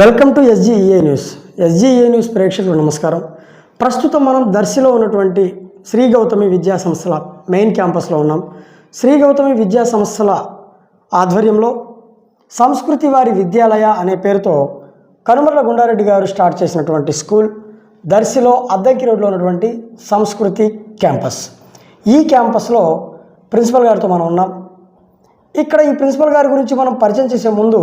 Welcome to SGEA news. SGEA news ప్రేక్షకులు నమస్కారం. ప్రస్తుతం మనం దర్శిలో ఉన్నటువంటి శ్రీ గౌతమి విద్యా సంస్థల మెయిన్ క్యాంపస్లో ఉన్నాం. శ్రీ గౌతమి విద్యా సంస్థల ఆధ్వర్యంలో సంస్కృతి వారి విద్యాలయ అనే పేరుతో కనుమర్ల గుండారెడ్డి గారు స్టార్ట్ చేసినటువంటి స్కూల్ దర్శిలో అద్దెకి రోడ్లో ఉన్నటువంటి సంస్కృతి క్యాంపస్. ఈ క్యాంపస్లో ప్రిన్సిపల్ గారితో మనం ఉన్నాం. ఇక్కడ ఈ ప్రిన్సిపల్ గారి గురించి మనం పరిచయం చేసే ముందు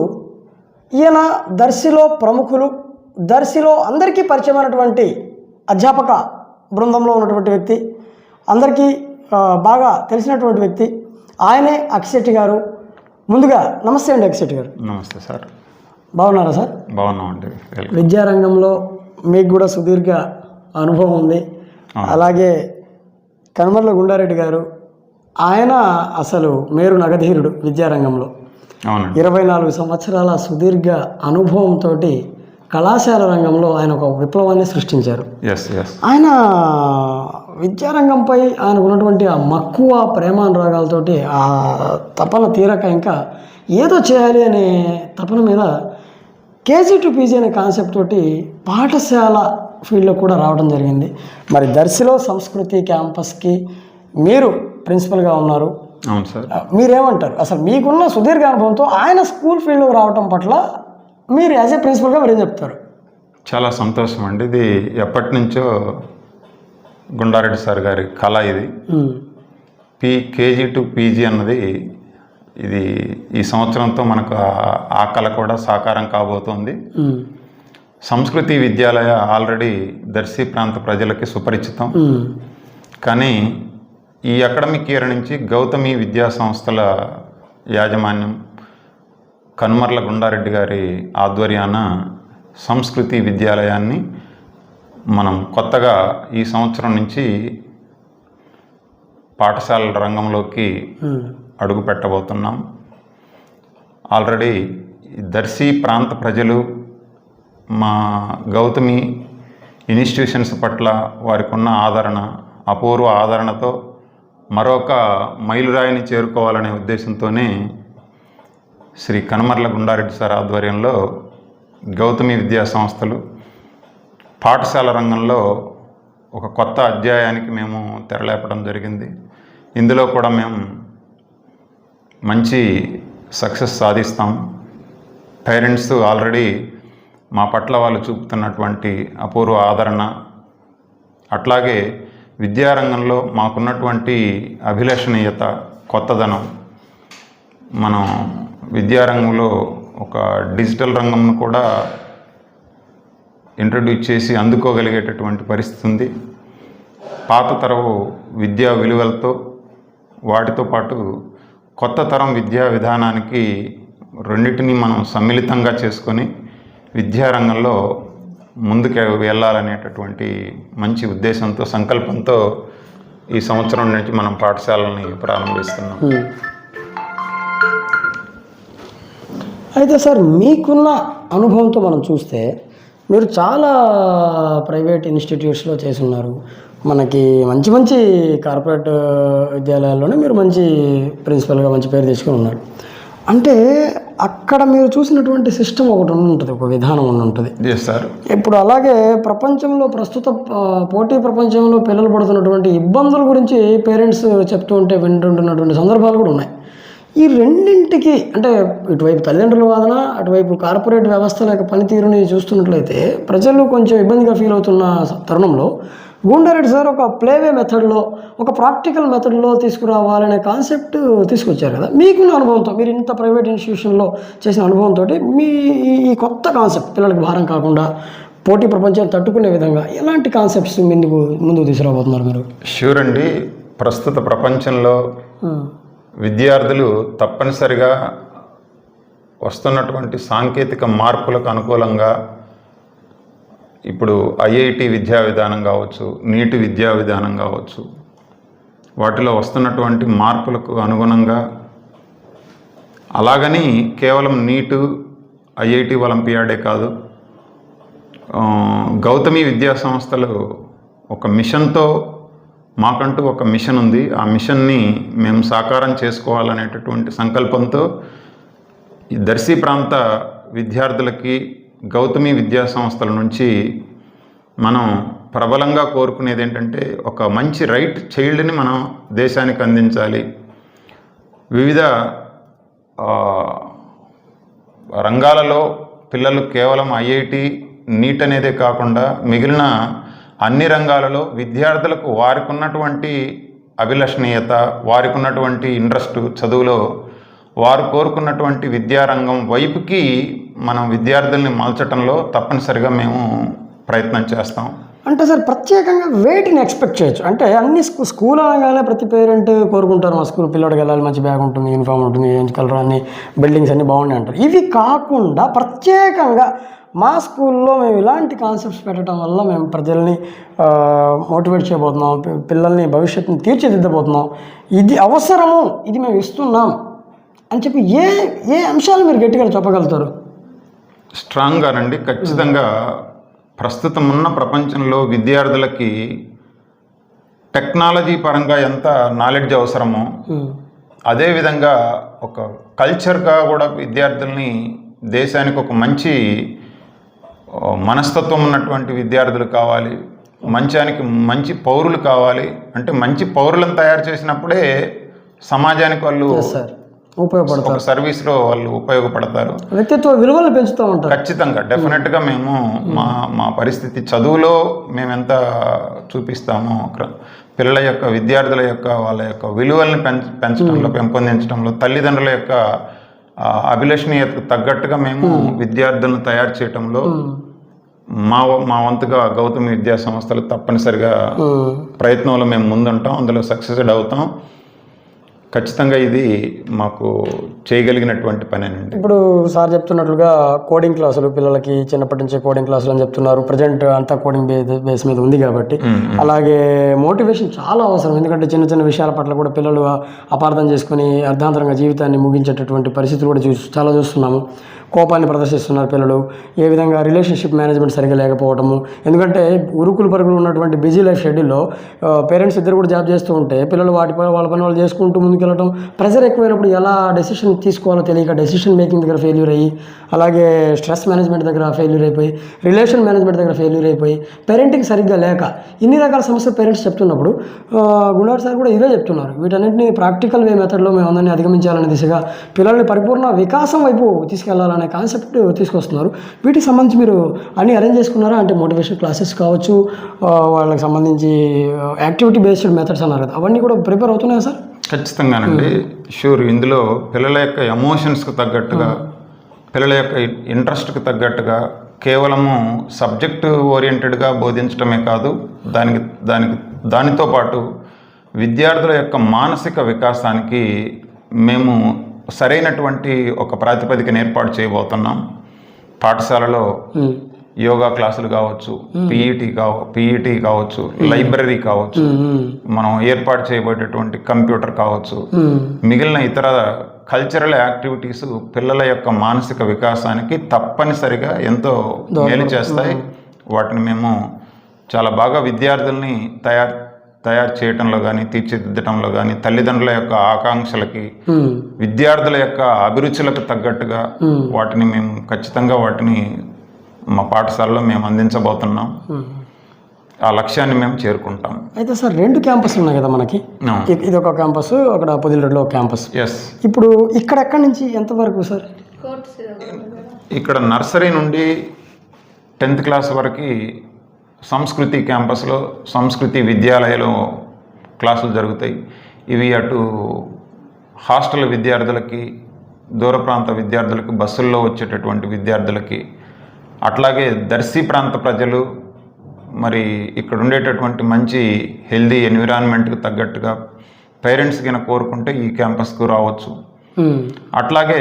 ఈయన దర్శిలో ప్రముఖులు దర్శిలో అందరికీ పరిచయమైనటువంటి అధ్యాపక బృందంలో ఉన్నటువంటి వ్యక్తి అందరికీ బాగా తెలిసినటువంటి వ్యక్తి. ఆయనే అక్షెట్టి గారు. ముందుగా నమస్తే అండి అక్షెట్టి గారు. నమస్తే సార్. బాగున్నారా సార్? బాగున్నామండి. విద్యారంగంలో మీకు కూడా సుదీర్ఘ అనుభవం ఉంది. అలాగే కనుమర్ల గుండారెడ్డి గారు ఆయన అసలు మేరు నగధీరుడు విద్యారంగంలో. ఇరవై నాలుగు సంవత్సరాల సుదీర్ఘ అనుభవంతో కళాశాల రంగంలో ఆయన ఒక విప్లవాన్ని సృష్టించారు. ఆయన విద్యారంగంపై ఆయనకు ఉన్నటువంటి ఆ మక్కువ ప్రేమానురాగాలతోటి ఆ తపన తీరక ఇంకా ఏదో చేయాలి అనే తపన మీద కేజీ టు పీజీ అనే కాన్సెప్ట్ తోటి పాఠశాల ఫీల్డ్లో కూడా రావడం జరిగింది. మరి దర్శిలో సంస్కృతి క్యాంపస్కి మీరు ప్రిన్సిపల్గా ఉన్నారు. అవును సార్. మీరేమంటారు? అసలు మీకున్న సుదీర్ఘ అనుభవంతో ఆయన స్కూల్ ఫీల్డ్కి రావటం పట్ల మీరు యాజ్ ఏ ప్రిన్సిపల్గా మీరేం చెప్తారు? చాలా సంతోషం అండి. ఇది ఎప్పటి నుంచో గుండారెడ్డి సార్ గారి కళ ఇది. పీ కేజీ టు పీజీ అన్నది ఇది ఈ సంవత్సరంతో మనకు ఆ- కళ కూడా సాకారం కాబోతోంది. సంస్కృతి విద్యాలయ ఆల్రెడీ దర్శి ప్రాంత ప్రజలకి సుపరిచితం. కానీ ఈ అకాడమిక్ ఇయర్ నుంచి గౌతమి విద్యా సంస్థల యాజమాన్యం కనుమర్ల గుండారెడ్డి గారి ఆధ్వర్యాన సంస్కృతి విద్యాలయాన్ని మనం కొత్తగా ఈ సంవత్సరం నుంచి పాఠశాలల రంగంలోకి అడుగు పెట్టబోతున్నాం. ఆల్రెడీ దర్శి ప్రాంత ప్రజలు మా గౌతమి ఇన్స్టిట్యూషన్స్ పట్ల వారికి ఉన్న ఆదరణ అపూర్వ ఆదరణతో మరొక మైలురాయిని చేరుకోవాలనే ఉద్దేశంతోనే శ్రీ కనుమర్ల గుండారెడ్డి సార్ ఆధ్వర్యంలో గౌతమి విద్యా సంస్థలు పాఠశాల రంగంలో ఒక కొత్త అధ్యాయానికి మేము తెరలేపడం జరిగింది. ఇందులో కూడా మేము మంచి సక్సెస్ సాధిస్తాం. పేరెంట్స్ ఆల్రెడీ మా పట్ల వాళ్ళు చూపుతున్నటువంటి అపూర్వ ఆదరణ. అట్లాగే విద్యారంగంలో మాకున్నటువంటి అభిలషణీయత కొత్తదనం. మనం విద్యారంగంలో ఒక డిజిటల్ రంగంను కూడా ఇంట్రడ్యూస్ చేసి అందుకోగలిగేటటువంటి పరిస్థితి ఉంది. పాత తరపు విద్యా విలువలతో వాటితో పాటు కొత్త తరం విద్యా విధానానికి రెండింటిని మనం సమ్మిళితంగా చేసుకొని విద్యారంగంలో ముందుకు వెళ్ళాలనేటటువంటి మంచి ఉద్దేశంతో సంకల్పంతో ఈ సంవత్సరం నుంచి మనం పాఠశాలని ప్రారంభిస్తున్నాం. అయితే సార్ మీకున్న అనుభవంతో మనం చూస్తే మీరు చాలా ప్రైవేట్ ఇన్స్టిట్యూట్స్లో చేసి ఉన్నారు మనకి మంచి మంచి కార్పొరేట్ విద్యాలయాల్లోనే మీరు మంచి ప్రిన్సిపల్గా మంచి పేరు తీసుకుని ఉన్నారు. అంటే అక్కడ మీరు చూసినటువంటి సిస్టమ్ ఒకటి ఉంటుంది ఒక విధానం ఉండి ఉంటుంది. సార్ ఇప్పుడు అలాగే ప్రపంచంలో ప్రస్తుత పోటీ ప్రపంచంలో పిల్లలు పడుతున్నటువంటి ఇబ్బందుల గురించి పేరెంట్స్ చెప్తూ ఉంటే వింటుంటున్నటువంటి సందర్భాలు కూడా ఉన్నాయి. ఈ రెండింటికి అంటే ఇటువైపు తల్లిదండ్రుల వాదన అటువైపు కార్పొరేట్ వ్యవస్థల యొక్క పనితీరుని చూస్తున్నట్లయితే ప్రజలు కొంచెం ఇబ్బందిగా ఫీల్ అవుతున్న తరుణంలో గూండారెడ్డి సార్ ఒక ప్లేవే మెథడ్లో ఒక ప్రాక్టికల్ మెథడ్లో తీసుకురావాలనే కాన్సెప్ట్ తీసుకొచ్చారు కదా. మీకున్న అనుభవంతో మీరు ఇంత ప్రైవేట్ ఇన్స్టిట్యూషన్లో చేసిన అనుభవంతో మీ ఈ- కొత్త కాన్సెప్ట్ పిల్లలకు భారం కాకుండా పోటీ ప్రపంచాన్ని తట్టుకునే విధంగా ఎలాంటి కాన్సెప్ట్స్ ముందుకు ముందుకు తీసుకురాబోతున్నారు మీరు? షూర్ అండి. ప్రస్తుత ప్రపంచంలో విద్యార్థులు తప్పనిసరిగా వస్తున్నటువంటి సాంకేతిక మార్పులకు అనుకూలంగా ఇప్పుడు ఐఐటి విద్యా విధానం కావచ్చు నీటి విద్యా విధానం కావచ్చు వాటిలో వస్తున్నటువంటి మార్పులకు అనుగుణంగా అలాగని కేవలం నీటు ఐఐటి ఒలింపియాడే కాదు గౌతమి విద్యా సంస్థలు ఒక మిషన్తో మాకంటూ ఒక మిషన్ ఉంది. ఆ మిషన్ని మేము సాకారం చేసుకోవాలనేటటువంటి సంకల్పంతో ఈ దర్శి ప్రాంత విద్యార్థులకి గౌతమి విద్యా సంస్థల నుంచి మనం ప్రబలంగా కోరుకునేది ఏంటంటే ఒక మంచి రైట్ చైల్డ్ని మనం దేశానికి అందించాలి. వివిధ రంగాలలో పిల్లలు కేవలం ఐఐటి నీట్ అనేదే కాకుండా మిగిలిన అన్ని రంగాలలో విద్యార్థులకు వారికి ఉన్నటువంటి అభిలషణీయత వారికి ఉన్నటువంటి ఇంట్రెస్ట్ చదువులో వారు కోరుకున్నటువంటి విద్యారంగం వైపుకి మనం విద్యార్థుల్ని మలచటంలో తప్పనిసరిగా మేము ప్రయత్నం చేస్తాం. అంటే సార్ ప్రత్యేకంగా వేటిని ఎక్స్పెక్ట్ చేయొచ్చు? అంటే అన్ని స్కూ స్కూల్ అనగానే ప్రతి పేరెంట్ కోరుకుంటారు మా స్కూల్ పిల్లడికి వెళ్ళాలి మంచి బ్యాగ్ ఉంటుంది యూనిఫామ్ ఉంటుంది ఏంటి కలర్ అన్ని బిల్డింగ్స్ అన్నీ బాగున్నాయి అంటారు. ఇవి కాకుండా ప్రత్యేకంగా మా స్కూల్లో మేము ఇలాంటి కాన్సెప్ట్స్ పెట్టడం వల్ల మేము ప్రజల్ని మోటివేట్ చేయబోతున్నాం పిల్లల్ని భవిష్యత్తుని తీర్చిదిద్దబోతున్నాం. ఇది అవసరము ఇది మేము ఇస్తున్నాం అని చెప్పి ఏ ఏ అంశాలు మీరు గట్టిగా చెప్పగలుగుతారు? స్ట్రాంగ్గానండి ఖచ్చితంగా ప్రస్తుతం ఉన్న ప్రపంచంలో విద్యార్థులకి టెక్నాలజీ పరంగా ఎంత నాలెడ్జ్ అవసరమో. అదేవిధంగా ఒక కల్చర్గా కూడా విద్యార్థుల్ని దేశానికి ఒక మంచి మనస్తత్వం ఉన్నటువంటి విద్యార్థులు కావాలి మంచానికి మంచి పౌరులు కావాలి అంటే మంచి పౌరులను తయారు చేసినప్పుడే సమాజానికి వాళ్ళు ఉపయోగపడతారు. సర్వీస్లో వాళ్ళు ఉపయోగపడతారు. వ్యక్తిత్వ విలువలు పెంచుతూ ఉంటారు. ఖచ్చితంగా డెఫినెట్గా మేము మా మా పరిస్థితి చదువులో మేము ఎంత చూపిస్తామో పిల్లల యొక్క విద్యార్థుల యొక్క వాళ్ళ యొక్క విలువల్ని పెంచ పెంచడంలో పెంపొందించడంలో తల్లిదండ్రుల యొక్క అభిలషణీయతకు తగ్గట్టుగా మేము విద్యార్థులను తయారు చేయటంలో మా మా వంతుగా గౌతమి విద్యా సంస్థలు తప్పనిసరిగా. ప్రయత్నంలో మేము ముందుంటాం. అందులో సక్సెస్డ్ అవుతాం. ఖచ్చితంగా ఇది మాకు చేయగలిగినటువంటి పనేనండి ఇప్పుడు సార్ చెప్తున్నట్లుగా కోడింగ్ క్లాసులు పిల్లలకి చిన్నప్పటి నుంచే కోడింగ్ క్లాసులు అని చెప్తున్నారు. ప్రజెంట్ అంతా కోడింగ్ బేస్ మీద ఉంది కాబట్టి. అలాగే మోటివేషన్ చాలా అవసరం. ఎందుకంటే చిన్న చిన్న విషయాల పట్ల కూడా పిల్లలు అపార్థం చేసుకుని అర్ధాంతరంగా జీవితాన్ని ముగించేటటువంటి పరిస్థితులు కూడా చూసి చాలా చూస్తున్నాము. కోపాన్ని ప్రదర్శిస్తున్నారు పిల్లలు. ఏ విధంగా రిలేషన్షిప్ మేనేజ్మెంట్ సరిగ్గా లేకపోవడము ఎందుకంటే ఉరుకులు పరుగులు ఉన్నటువంటి బిజీ లైఫ్ షెడ్యూల్లో పేరెంట్స్ ఇద్దరు కూడా జాబ్ చేస్తూ ఉంటే పిల్లలు వాటి పని వాళ్ళ పని వాళ్ళు చేసుకుంటూ ముందుకెళ్ళడం ప్రెజర్ ఎక్కువైనప్పుడు ఎలా డెసిషన్ తీసుకోవాలో తెలియక డెసిషన్ మేకింగ్ దగ్గర ఫెయిల్యూర్ అయ్యి అలాగే స్ట్రెస్ మేనేజ్మెంట్ దగ్గర ఫెయిల్యూర్ అయిపోయి రిలేషన్ మేనేజ్మెంట్ దగ్గర ఫెయిల్యూర్ అయిపోయి పేరెంటింగ్ సరిగ్గా లేక ఇన్ని రకాల సమస్యలు పేరెంట్స్ చెప్తున్నప్పుడు గుండాడు సార్ కూడా ఇదే చెప్తున్నారు. వీటన్నింటినీ ప్రాక్టికల్ వే మెథడ్లో మేము అందరినీ అధిగమించాలనే దిశగా పిల్లల్ని పరిపూర్ణ వికాసం వైపు తీసుకెళ్ళాలని కాన్సెప్ట్ తీసుకొస్తున్నారు. వీటికి సంబంధించి మీరు అన్ని అరేంజ్ చేసుకున్నారా? అంటే మోటివేషన్ క్లాసెస్ కావచ్చు వాళ్ళకి సంబంధించి యాక్టివిటీ బేస్డ్ మెథడ్స్ అన్నారు కదా. అవన్నీ కూడా ప్రిపేర్ అవుతున్నాయా సార్? ఖచ్చితంగానండి. షూర్ ఇందులో పిల్లల యొక్క ఎమోషన్స్కి తగ్గట్టుగా పిల్లల యొక్క ఇంట్రెస్ట్కి తగ్గట్టుగా కేవలము సబ్జెక్ట్ ఓరియంటెడ్గా బోధించడమే కాదు దానికి దానికి దానితో పాటు విద్యార్థుల యొక్క మానసిక వికాసానికి మేము సరైనటువంటి ఒక ప్రాతిపదికను ఏర్పాటు చేయబోతున్నాం పాఠశాలలో. యోగా క్లాసులు కావచ్చు పీఈటీ కావ పీఈటీ కావచ్చు లైబ్రరీ కావచ్చు. మనం ఏర్పాటు చేయబడేటువంటి కంప్యూటర్ కావచ్చు. మిగిలిన ఇతర కల్చరల్ యాక్టివిటీస్ పిల్లల యొక్క మానసిక వికాసానికి తప్పనిసరిగా ఎంతో మేలు చేస్తాయి వాటిని మేము చాలా బాగా విద్యార్థుల్ని తయారు తయారు చేయటంలో కానీ తీర్చిదిద్దటంలో కానీ తల్లిదండ్రుల యొక్క ఆకాంక్షలకి. విద్యార్థుల యొక్క అభిరుచులకు తగ్గట్టుగా వాటిని మేము ఖచ్చితంగా వాటిని మా పాఠశాలలో మేము అందించబోతున్నాం. ఆ లక్ష్యాన్ని మేము చేరుకుంటాం. అయితే సార్ రెండు క్యాంపస్లు ఉన్నాయి కదా మనకి. ఇది ఒక క్యాంపస్ అక్కడ పొదిలిరెడ్డిలో క్యాంపస్. ఎస్ ఇప్పుడు ఇక్కడ ఎక్కడి నుంచి ఎంతవరకు సార్? ఇక్కడ నర్సరీ నుండి టెన్త్ క్లాస్ వరకు సంస్కృతి క్యాంపస్లో సంస్కృతి విద్యాలయంలో క్లాసులు జరుగుతాయి. ఇవి అటు హాస్టల్ విద్యార్థులకి దూర ప్రాంత విద్యార్థులకు బస్సుల్లో వచ్చేటటువంటి విద్యార్థులకి అట్లాగే దర్శి ప్రాంత ప్రజలు మరి ఇక్కడ ఉండేటటువంటి మంచి హెల్దీ ఎన్విరాన్మెంట్కి తగ్గట్టుగా పేరెంట్స్ కింద కోరుకుంటే ఈ క్యాంపస్కు రావచ్చు. అట్లాగే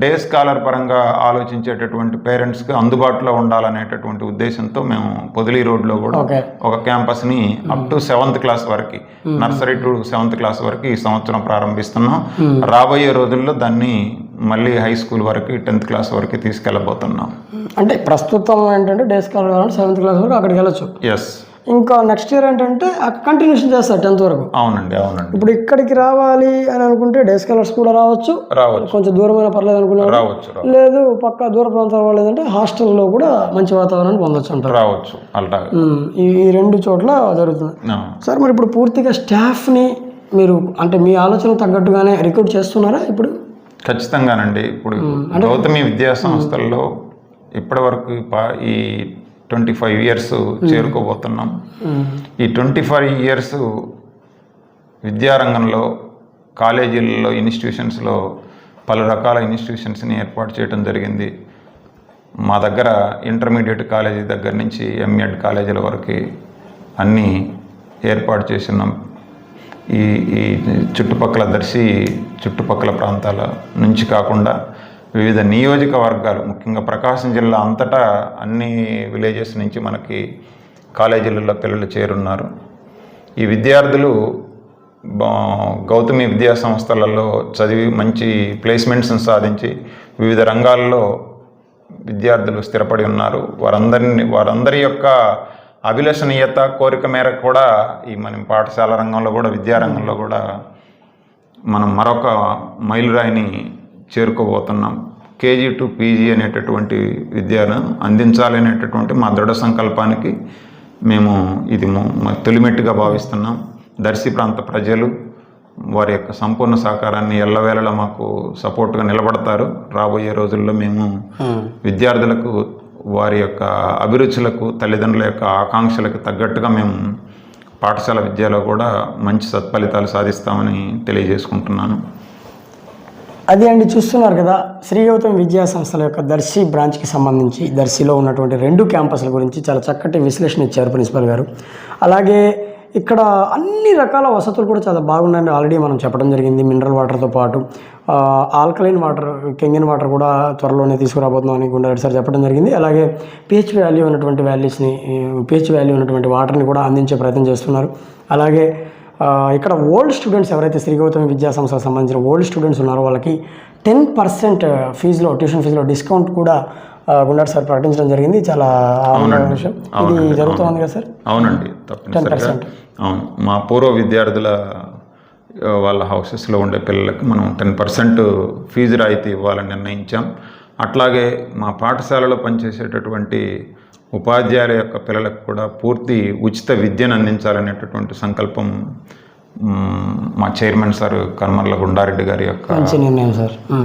డే స్కాలర్ పరంగా ఆలోచించేటటువంటి పేరెంట్స్కి అందుబాటులో ఉండాలనేటటువంటి ఉద్దేశంతో మేము పొదిలి రోడ్లో కూడా ఒక క్యాంపస్ని అప్ టు సెవెంత్ క్లాస్ వరకు నర్సరీ టు సెవెంత్ క్లాస్ వరకు ఈ సంవత్సరం ప్రారంభిస్తున్నాం. రాబోయే రోజుల్లో దాన్ని మళ్ళీ హై స్కూల్ వరకు టెన్త్ క్లాస్ వరకు తీసుకెళ్ళబోతున్నాం. అంటే ప్రస్తుతం ఏంటంటే డే స్కాలర్ సెవెంత్ క్లాస్ వరకు అక్కడికి వెళ్ళొచ్చు. ఎస్ ఇంకా నెక్స్ట్ ఇయర్ ఏంటంటే కంటిన్యూషన్ చేస్తారు టెన్త్ వరకు. అవునండి అవునండి. ఇప్పుడు ఇక్కడికి రావాలి అని అనుకుంటే డే స్కాలర్స్ కూడా రావచ్చు. రావచ్చు. కొంచెం దూరమైన పర్లేదు అనుకునే రావచ్చు లేదు పక్క దూర ప్రాంతాల వాళ్ళు ఏదంటే హాస్టల్లో కూడా మంచి వాతావరణాన్ని పొందొచ్చు అంటారు. రావచ్చు ఈ రెండు చోట్ల జరుగుతుంది. సార్ మరి ఇప్పుడు పూర్తిగా స్టాఫ్ని మీరు అంటే మీ ఆలోచన తగ్గట్టుగానే రిక్రూట్ చేస్తున్నారా ఇప్పుడు? ఖచ్చితంగానండి. ఇప్పుడు గౌతమి విద్యా సంస్థల్లో ఇప్పటివరకు ఈ ట్వంటీ ఫైవ్ ఇయర్స్ చేరుకోబోతున్నాం. ఉమ్, ఈ ట్వంటీ ఫైవ్ ఇయర్స్ విద్యారంగంలో కాలేజీలలో ఇన్స్టిట్యూషన్స్లో పలు రకాల ఇన్స్టిట్యూషన్స్ని ఏర్పాటు చేయడం జరిగింది. మా దగ్గర ఇంటర్మీడియట్ కాలేజీ దగ్గర నుంచి ఎంఎడ్ కాలేజీల వరకు అన్నీ ఏర్పాటు చేస్తున్నాం ఈ ఈ చుట్టుపక్కల దర్శి చుట్టుపక్కల ప్రాంతాల నుంచి కాకుండా వివిధ నియోజకవర్గాలు ముఖ్యంగా ప్రకాశం జిల్లా అంతటా అన్ని విలేజెస్ నుంచి మనకి కాలేజీలలో పిల్లలు చేరున్నారు. ఈ విద్యార్థులు బా- గౌతమి విద్యా సంస్థలలో చదివి మంచి ప్లేస్మెంట్స్ని సాధించి వివిధ రంగాల్లో విద్యార్థులు స్థిరపడి ఉన్నారు. వారందరిని వారందరి యొక్క అభిలషణీయత కోరిక మేరకు కూడా ఈ మనం పాఠశాల రంగంలో కూడా విద్యారంగంలో కూడా మనం మరొక మైలురాయిని చేరుకోబోతున్నాం. కేజీ టు పీజీ అనేటటువంటి విద్యను అందించాలనేటటువంటి మా దృఢ సంకల్పానికి మేము ఇది తొలిమెట్టుగా భావిస్తున్నాం. దర్శి ప్రాంత ప్రజలు వారి యొక్క సంపూర్ణ సహకారాన్ని ఎల్లవేళలా మాకు సపోర్ట్గా నిలబడతారు. రాబోయే రోజుల్లో మేము. విద్యార్థులకు వారి యొక్క అభిరుచులకు తల్లిదండ్రుల యొక్క ఆకాంక్షలకు తగ్గట్టుగా మేము పాఠశాల విద్యలో కూడా మంచి సత్ఫలితాలు సాధిస్తామని తెలియజేసుకుంటున్నాను. అది అండి చూస్తున్నారు కదా శ్రీ గౌతమ్ విద్యా సంస్థల యొక్క దర్శి బ్రాంచ్కి సంబంధించి దర్శిలో ఉన్నటువంటి రెండు క్యాంపస్ల గురించి చాలా చక్కటి విశ్లేషణ ఇచ్చారు ప్రిన్సిపల్ గారు. అలాగే ఇక్కడ అన్ని రకాల వసతులు కూడా చాలా బాగున్నాయని ఆల్రెడీ మనం చెప్పడం జరిగింది. మినరల్ వాటర్తో పాటు ఆల్కలైన్ వాటర్ కెంగిన్ వాటర్ కూడా త్వరలోనే తీసుకురాబోతున్నాం అని గుండె సార్ చెప్పడం జరిగింది. అలాగే పిహెచ్ వాల్యూ ఉన్నటువంటి వాల్యూస్ని పిహెచ్ వాల్యూ ఉన్నటువంటి వాటర్ని కూడా అందించే ప్రయత్నం చేస్తున్నారు. అలాగే ఇక్కడ ఓల్డ్ స్టూడెంట్స్ ఎవరైతే శ్రీ గౌతమి విద్యా సంస్థకు సంబంధించిన ఓల్డ్ స్టూడెంట్స్ ఉన్నారో వాళ్ళకి టెన్ పర్సెంట్ ఫీజులో ట్యూషన్ ఫీజులో డిస్కౌంట్ కూడా గుండారు సార్ ప్రకటించడం జరిగింది. చాలా విషయం. ఇది జరుగుతోంది కదా సార్? అవునండి. తప్పనిసరిగా. అవును. మా పూర్వ విద్యార్థుల వాళ్ళ హౌసెస్లో ఉండే పిల్లలకి మనం టెన్ పర్సెంట్ ఫీజు రాయితీ ఇవ్వాలని నిర్ణయించాం. అట్లాగే మా పాఠశాలలో పనిచేసేటటువంటి ఉపాధ్యాయుల యొక్క పిల్లలకు కూడా పూర్తి ఉచిత విద్యను అందించాలనేటటువంటి సంకల్పం మ్, చైర్మన్ సార్ కర్మర్ల గుండారెడ్డి గారి యొక్క.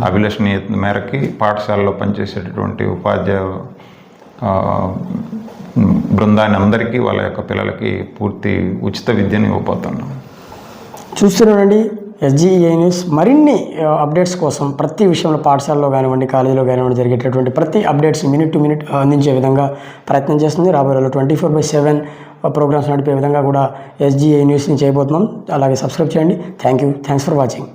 అభిలషణీయ మేరకి పాఠశాలలో పనిచేసేటటువంటి ఉపాధ్యాయ బృందాన్ని అందరికీ వాళ్ళ యొక్క పిల్లలకి పూర్తి ఉచిత విద్యను ఇవ్వబోతున్నాం. చూస్తున్నానండి. ఎస్జీఏ న్యూస్ మరిన్ని అప్డేట్స్ కోసం ప్రతి విషయంలో పాఠశాలలో కానివ్వండి కాలేజీలో కానివ్వండి జరిగేటటువంటి ప్రతి అప్డేట్స్ మినిట్ టు మినిట్ అందించే విధంగా ప్రయత్నం చేస్తుంది. రాబోయే రోజుల్లో twenty four by seven programmes నడిపే విధంగా కూడా ఎస్జీఏ న్యూస్ని చేయబోతున్నాం. అలాగే సబ్స్క్రైబ్ చేయండి. Thank you. Thanks for watching.